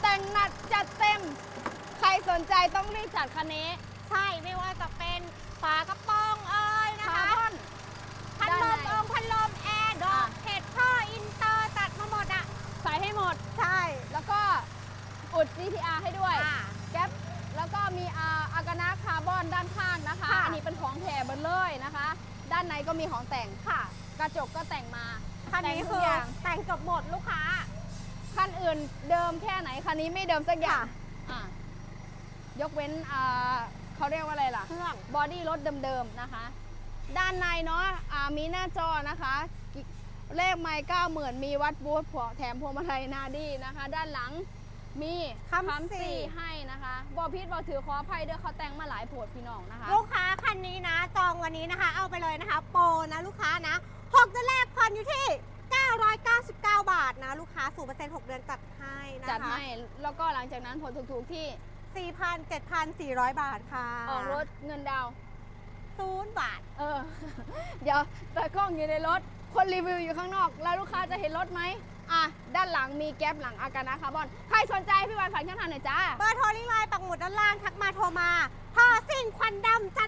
แต่งหนัดจัดเต็ม ใครสนใจต้องรีบจัดคันนี้ ใช่ไม่ว่าจะเป็นฝากระโปรงเอ้ยนะคาคะ ร์บอน พัดลด้านมในองพัดลมแอร์ดอกอะเห็ดท่ออินเตอร์จัดมาหมดอะ ใส่ให้หมด ใช่ แล้วก็อุด GTR ให้ด้วย อะแก๊ปแล้วก็มีอาอากานะคาร์บอนด้านข้างนะคะ ค่ะ อันนี้เป็นของแถมหมดเลยนะคะ ด้านในก็มีของแต่ง ค่ะ กระจกก็แต่งมาคันนี้แต่งทุคืกออย่าง แต่งจบหมดลูกค้าคัน อื่นเดิมแค่ไหนคันนี้ไม่เดิมสักอย่างค่ะอะยกเว้นอ่าเขาเรียกว่าอะไรล่ะ เครื่อง บอดี้รถเดิมๆนะคะ ด้านในเนาะอ่ามีหน้าจอนะคะกิเลขไมล์เก้าหมื่นมีวัดบูธพวแถมพวงมาลัยนาดีนะคะ ด้านหลังมีคำสี่สี่ให้นะคะบอพิษบอถือขออภัยด้วยเขาแต่งมาหลายโผดพี่น้องนะคะ ลูกค้าคันนี้นะ จองวันนี้นะคะ เอาไปเลยนะคะ โปรนะลูกค้านะ6เดือนแรกผ่อนอยู่ที่ 999 บาทนะ ลูกค้า 0% 6 เดือนจัดให้นะคะจัดให้แล้วก็หลังจากนั้นผลถูกๆที่4,000 7,400 บาทค่ะออกรถเงินดาวน์ศูนย์บาท เออ เดี๋ยวตากล้องอยู่ในรถ คนรีวิวอยู่ข้างนอก แล้วลูกค้าจะเห็นรถไหมอะ ด้านหลังมีแก๊ปหลังอากานะคาร์บอน ใครสนใจพี่วันฝากช่องทางหน่อยจ้า เบอร์โทรลิงก์ไลน์ปักหมุดด้านล่าง ทักมาโทรมาท่อซิ่งควันดำจัด